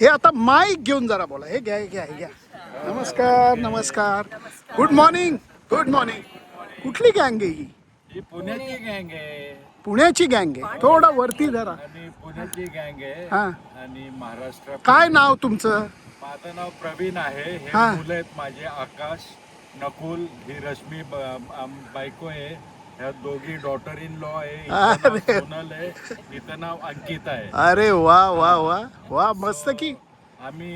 हे आता माईक घेऊन जरा बोला. हे घ्या हे घ्या हे घ्या. नमस्कार नमस्कार. गुड मॉर्निंग गुड मॉर्निंग कुठली गँग आहे ही? ही पुण्याची गँग आहे. पुण्याची गँग आहे. थोडा वरती जरा. आणि पुण्याची गँग आहे. हा. आणि महाराष्ट्र काय नाव तुमचं? माझं नाव प्रवीण आहे. हे हा. मुलं आहेत माझे आकाश नकुल ही रश्मी ब- आम- बायको आहे. ह्या दोघी डॉटर इन लॉ आहे हिचं नाव अरे. सोनल आहे हिचं नाव अंकिता आहे. अरे वा वा वा वा मस्त की. आम्ही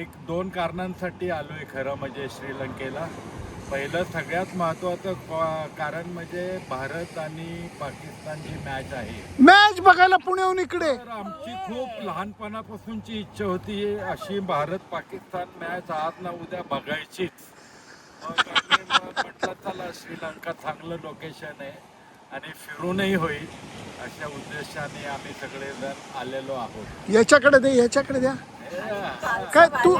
एक दोन कारणांसाठी आलोय खरं म्हणजे श्रीलंकेला. पहिलं सगळ्यात महत्वाचं क- कारण म्हणजे भारत आणि पाकिस्तानची मॅच आहे. मॅच बघायला पुण्याहून इकडे. तर आमची खूप लहानपणापासूनची इच्छा होती अशी भारत पाकिस्तान मॅच आज ना उद्या बघायचीच. म्हटलं चला श्रीलंका चांगलं लोकेशन आहे आणि फिरूनही होईल. अशा उद्देशाने आम्ही सगळेजण आलेलो आहोत. याच्याकडे दे याच्याकडे द्या. काय तू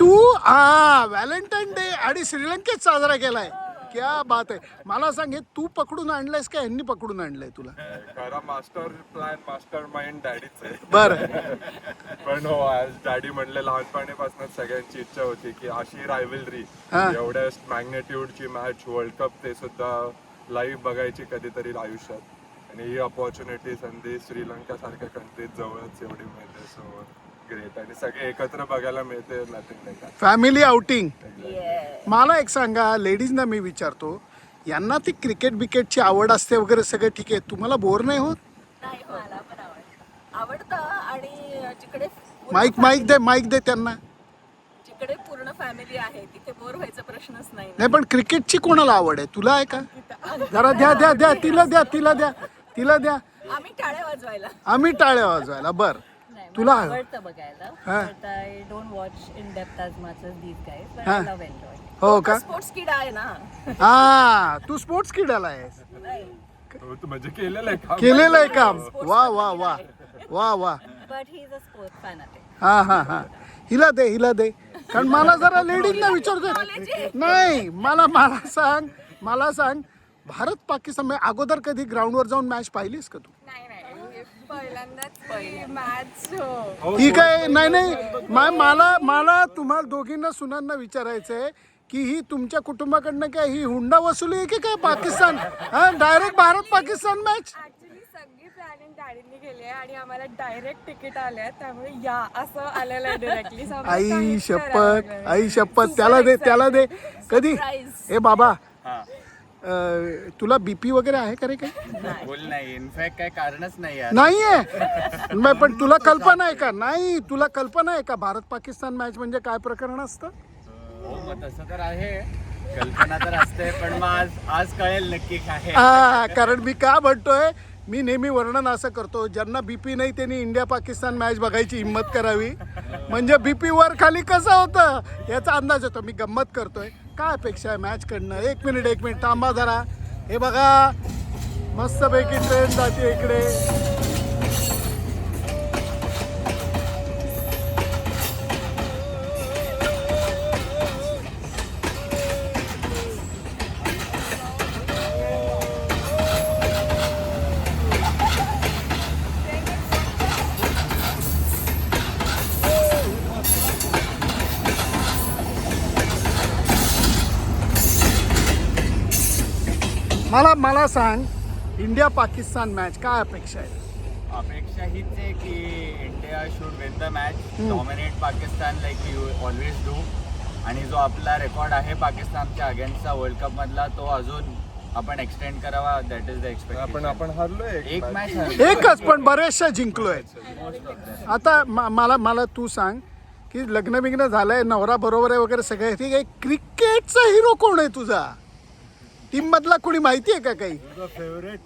तू हा व्हॅलेंटाईन डे आणि श्रीलंकेत साजरा केलाय. क्या बात आहे मला सांग हे तू पकडून आणलंयस का यांनी पकडून आणलंय तुला? खरा मास्टर प्लॅन मास्टर माइंड डॅडीच आहे. बर. पण हो आज डॅडी म्हणले लहानपणीपासून सगळ्यांची इच्छा होती की अशी रायव्हलरी हा. एवढ्या मॅग्नेट्यूडची मॅच वर्ल्ड कप ते सुद्धा लाईव्ह बघायची कधीतरी आयुष्यात. आणि ही अपॉर्च्युनिटी संधी श्रीलंका सारख्या कंट्रीत जवळच एवढी मिळते सो ग्रेट आणि सगळे एकत्र बघायला मिळते नथिंग फॅमिली आउटिंग मला एक सांगा लेडीजना मी विचारतो यांना ती क्रिकेट बिकेटची आवड असते वगैरे सगळं ठीक आहे तुम्हाला बोर नाही होत? नाही मला पण आवडतं. आवडतं आणि जिकडे पूर्ण माईक माईक दे माईक दे त्यांना. जिकडे पूर्ण फॅमिली आहे तिथे बोर व्हायचा प्रश्नच नाही. नाही पण क्रिकेटची कोणाला आवड आहे? तुला आहे का? जरा द्या द्या द्या तिला द्या तिला द्या तिला द्या. आम्ही टाळ्या वाजवायला. आम्ही टाळ्या वाजवायला बर. तुला? आवडतं बघायला. हा. But I don't watch in depth as much as these guys but हा. I love एन्जॉय हो का? स्पोर्ट्स किडा आहे ना. हा तू स्पोर्ट्स किडाला आहेस. म्हणजे केलेलं आहे काम. केलेलं आहे काम. वा वा वा. वा वा. But he is a sports fanatic हा हा हा. हिला दे हिला दे. कारण मला जरा लेडीजला विचारतोय नाही मला मला सांग मला सांग. भारत पाकिस्तान म्हणजे अगोदर कधी ग्राउंडवर जाऊन मॅच पाहिलीस का तू? नाही. ठीक आहे नाही नाही मा- मला मला तुम्हाला दोघींना सुनांना विचारायचं आहे की ही तुमच्या कुटुंबाकडनं काय ही हुंडा वसुली आहे की काय पाकिस्तान? हा direct Bharat Pakistan match actually सगळी प्लॅनिंग डॅडींनी केली आहे आणि आम्हाला डायरेक्ट तिकीट त्यामुळे या असं आलेलं आहे डिरेक्टली आई शपथ आई शपथ. त्याला दे त्याला दे. कधी? ए बाबा. अं, तुला बीपी वगैरे आहे का रे काय बोल नाही. इनफॅक्ट काय कारणच नाही पण तुला कल्पना आहे का? नाही तुला कल्पना आहे का भारत पाकिस्तान मॅच म्हणजे काय प्रकरण असतं? हो मग तसं तर आहे. कल्पना तर असते पण मग आज आज कळेल नक्की काय. कारण मी का म्हणतोय? मी नेहमी वर्णन असं करतो ज्यांना बीपी नाही त्यांनी इंडिया पाकिस्तान मॅच बघायची हिंमत करावी. म्हणजे बीपी वर खाली कसं होतं? याचा अंदाज येतो मी गंमत करतोय. काय अपेक्षा आहे मॅच कडनं एक मिनिट एक मिनिट थांबा जरा. हे बघा मस्तपैकी ट्रेन जाते इकडे. मला मला सांग इंडिया पाकिस्तान मॅच काय अपेक्षा आहे अपेक्षा हीच आहे की India should win the match dominate Pakistan like you always do आणि जो आपला रेकॉर्ड आहे पाकिस्तानच्या अगेन्स्टचा वर्ल्ड कप मधला तो अजून आपण एक्सटेंड करावा. दॅट इज द आपण एक्सपेक्टेशन आपण हरलोय एक मॅच एकच पण बरेचशा जिंकलोय. आता म- मला मला तू सांग की लग्न बिग्न झालंय नवरा बरोबर आहे वगैरे सगळं ठीक आहे क्रिकेटचा हिरो कोण आहे तुझा? मधला कोणी माहिती आहे का काही? फेवरेट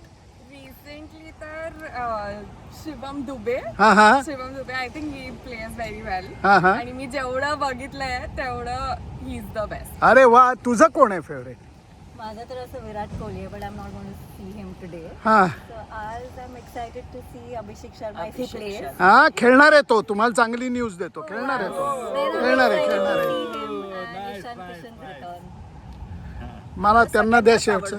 रिसेंटली तर अं, शिवम दुबे. हा हा. Shivam Dube I think he players very well हा हा. आणि मी जेवढं बघितलंय तेवढं ही इज द बेस्ट अरे वा तुझं कोण आहे फेवरेट माझं तर असं विराट कोहली आहे but I am not going to see him today हा. सो आज I am excited to see Abhishek Sharma if he plays हा खेळणार आहे तो. तुम्हाला चांगली न्यूज देतो. खेळणार आहे तो. खेळणार आहे खेळणार आहे. ईशान किशन रिटर्न मला त्यांना द्या शेवटचं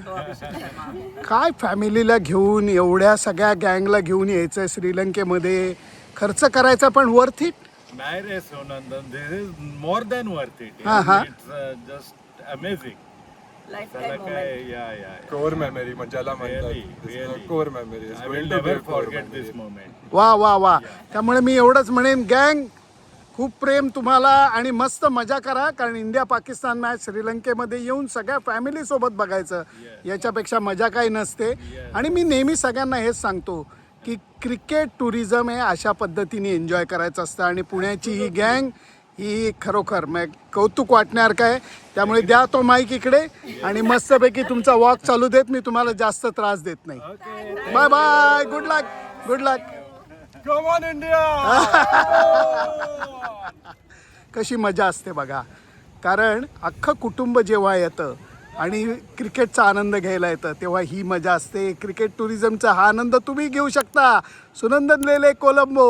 काय फॅमिलीला घेऊन एवढ्या सगळ्या गँगला घेऊन यायचं श्रीलंकेमध्ये? खर्च करायचा पण वर्थ इट नाही रे सोनंदन this is more than worth it हा, हा. इट्स जस्ट अमेझिंग लाईफ त्याला काय मोमेंट या या. कोर मेमरी म्हणजे ज्याला Really, म्हणतात really. Core memory I will never forget this moment वा वा वा. त्यामुळे मी एवढंच म्हणेन गँग खूप प्रेम तुम्हाला आणि मस्त मजा करा कारण इंडिया पाकिस्तान मॅच श्रीलंकेमध्ये येऊन सगळ्या फॅमिली सोबत बघायचं. याच्यापेक्षा मजा काही नसते. आणि मी नेहमी सगळ्यांना हेच सांगतो की क्रिकेट टुरिझम हे अशा पद्धतीने एन्जॉय करायचं असतं. आणि पुण्याची ही गँग ही खरोखर मग कौतुक वाटणार काय? त्यामुळे द्या तो माईक इकडे आणि मस्तपैकी तुमचा वॉक चालू देत. मी तुम्हाला जास्त त्रास देत नाही. Bye bye good luck good luck come on India कशी मजा असते बघा. कारण अख्खं कुटुंब जेव्हा येतं आणि क्रिकेटचा आनंद घ्यायला येतं तेव्हा ही मजा असते. क्रिकेट टुरिझमचा हा आनंद तुम्ही घेऊ शकता. सुनंदन लेले कोलंबो!